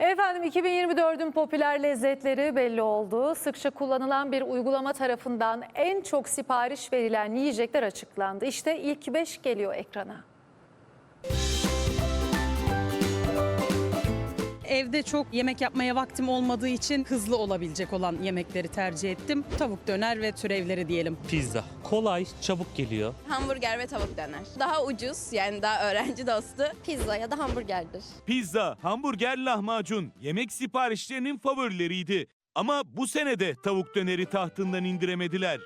Efendim 2024'ün popüler lezzetleri belli oldu. Sıkça kullanılan bir uygulama tarafından en çok sipariş verilen yiyecekler açıklandı. İşte ilk 5 geliyor ekrana. Evde çok yemek yapmaya vaktim olmadığı için hızlı olabilecek olan yemekleri tercih ettim. Tavuk döner ve türevleri diyelim. Pizza. Kolay, çabuk geliyor. Hamburger ve tavuk döner. Daha ucuz yani daha öğrenci dostu. Pizza ya da hamburgerdir. Pizza, hamburger, lahmacun yemek siparişlerinin favorileriydi. Ama bu sene de tavuk döneri tahtından indiremediler.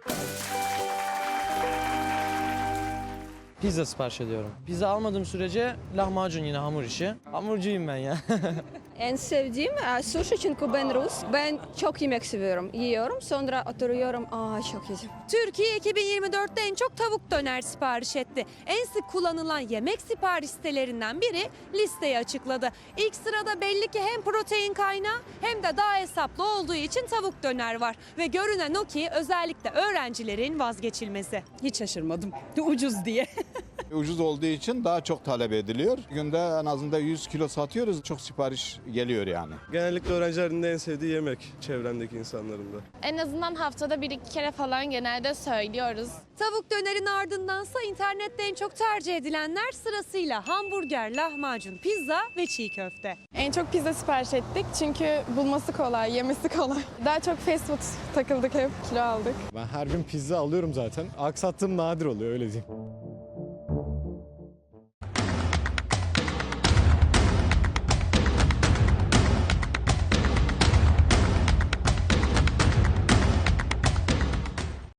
Pizza sipariş ediyorum. Pizza almadığım sürece lahmacun yine hamur işi. Hamurcuyum ben ya. En sevdiğim e, sushi çünkü ben Rus. Ben çok yemek seviyorum. Yiyorum sonra oturuyorum. Aa çok yedim. Türkiye 2024'te en çok tavuk döner sipariş etti. En sık kullanılan yemek sipariş sitelerinden biri listeyi açıkladı. İlk sırada belli ki hem protein kaynağı hem de daha hesaplı olduğu için tavuk döner var. Ve görünen o ki özellikle öğrencilerin vazgeçilmezi. Hiç şaşırmadım. Ucuz diye. Ucuz olduğu için daha çok talep ediliyor. Günde en azından 100 kilo satıyoruz. Çok sipariş geliyor yani. Genellikle öğrencilerin de en sevdiği yemek çevremdeki insanların da. En azından haftada bir iki kere falan genelde söylüyoruz. Tavuk dönerin ardındansa internette en çok tercih edilenler sırasıyla hamburger, lahmacun, pizza ve çiğ köfte. En çok pizza sipariş ettik çünkü bulması kolay, yemesi kolay. Daha çok fast food takıldık hep, kilo aldık. Ben her gün pizza alıyorum zaten. Aksattığım nadir oluyor öyle diyeyim.